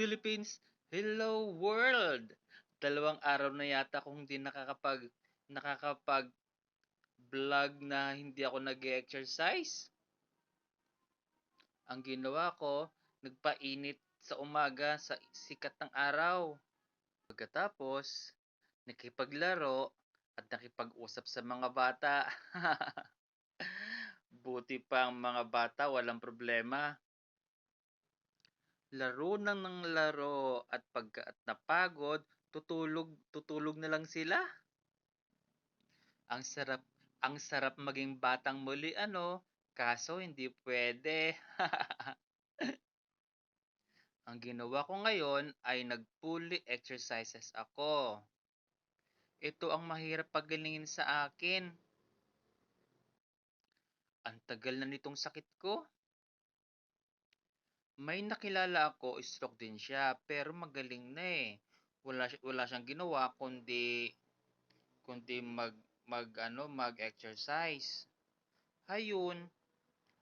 Philippines, hello world! Dalawang araw na yata kung hindi nakakapag nakakapag vlog na hindi ako nag-exercise. Ang ginawa ko, nagpainit sa umaga sa sikat ng araw. Pagkatapos, nakipaglaro at nakipag-usap sa mga bata. Buti pa ang mga bata walang problema. Laro nang ng laro at pagka at napagod, tutulog tutulog na lang sila. Ang sarap ang sarap maging batang muli ano, kaso hindi pwede. ang ginawa ko ngayon ay nag-fully exercises ako. Ito ang mahirap pagalingin sa akin. Ang tagal na nitong sakit ko. May nakilala ako, stroke din siya, pero magaling na eh. Wala, wala siyang ginawa kundi kundi mag mag ano, mag-exercise. Hayun,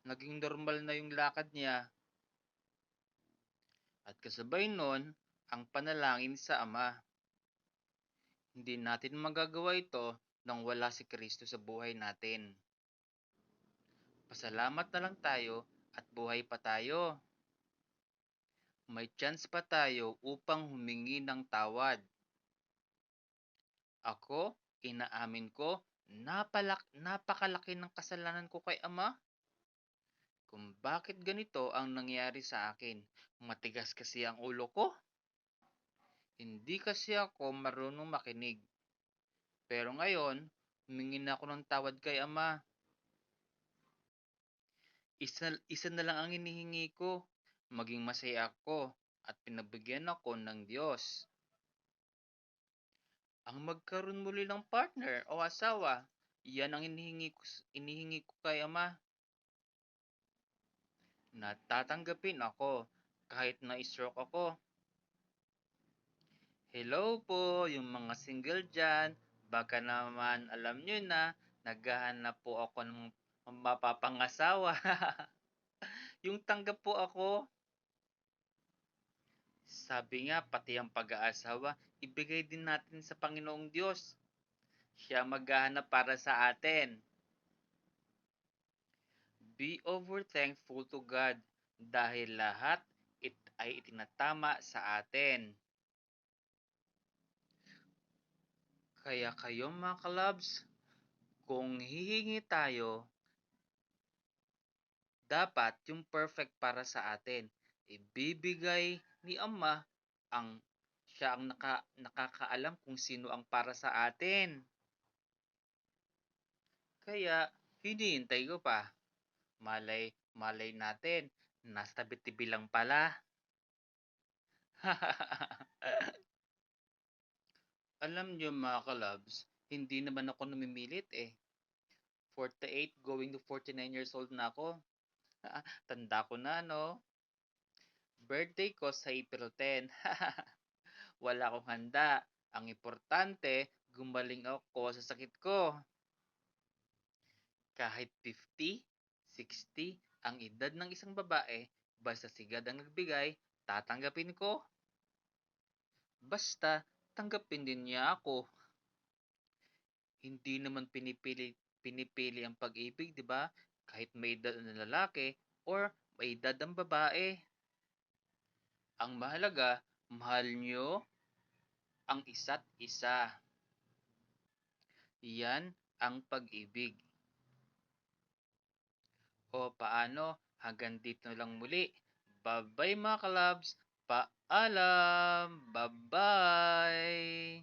naging normal na yung lakad niya. At kasabay nun, ang panalangin sa Ama. Hindi natin magagawa ito nang wala si Kristo sa buhay natin. Pasalamat na lang tayo at buhay pa tayo. May chance pa tayo upang humingi ng tawad. Ako, inaamin ko, napalak, napakalaki ng kasalanan ko kay Ama. Kung bakit ganito ang nangyari sa akin, matigas kasi ang ulo ko. Hindi kasi ako marunong makinig. Pero ngayon, humingi na ako ng tawad kay Ama. Isa, isa na lang ang hinihingi ko, maging masaya ako at pinabigyan ako ng Diyos. Ang magkaroon muli ng partner o asawa, yan ang inihingi ko, inihingi ko kay Ama. Natatanggapin ako kahit na stroke ako. Hello po, yung mga single dyan. Baka naman alam nyo na, naghahanap po ako ng mapapangasawa. yung tanggap po ako. Sabi nga, pati ang pag-aasawa, ibigay din natin sa Panginoong Diyos. Siya maghahanap para sa atin. Be over thankful to God dahil lahat it ay itinatama sa atin. Kaya kayo mga kalabs, kung hihingi tayo, dapat yung perfect para sa atin. Ibibigay ni Ama ang siya ang naka, nakakaalam kung sino ang para sa atin. Kaya, hinihintay ko pa. Malay, malay natin, nasa tabi-tibi lang pala. Alam nyo mga kalabs, hindi naman ako namimilit eh. 48 going to 49 years old na ako. Tanda ko na, no? Birthday ko sa April 10. Wala akong handa. Ang importante, gumaling ako sa sakit ko. Kahit 50, 60 ang edad ng isang babae, basta sigad ang nagbigay, tatanggapin ko. Basta, tanggapin din niya ako. Hindi naman pinipili pinipili ang pag-ibig, 'di ba? Kahit may edad ang lalaki or may edad ang babae. Ang mahalaga, mahal nyo ang isa't isa. Yan ang pag-ibig. O paano? Hanggang dito lang muli. Bye-bye mga kalabs. Paalam. Bye-bye.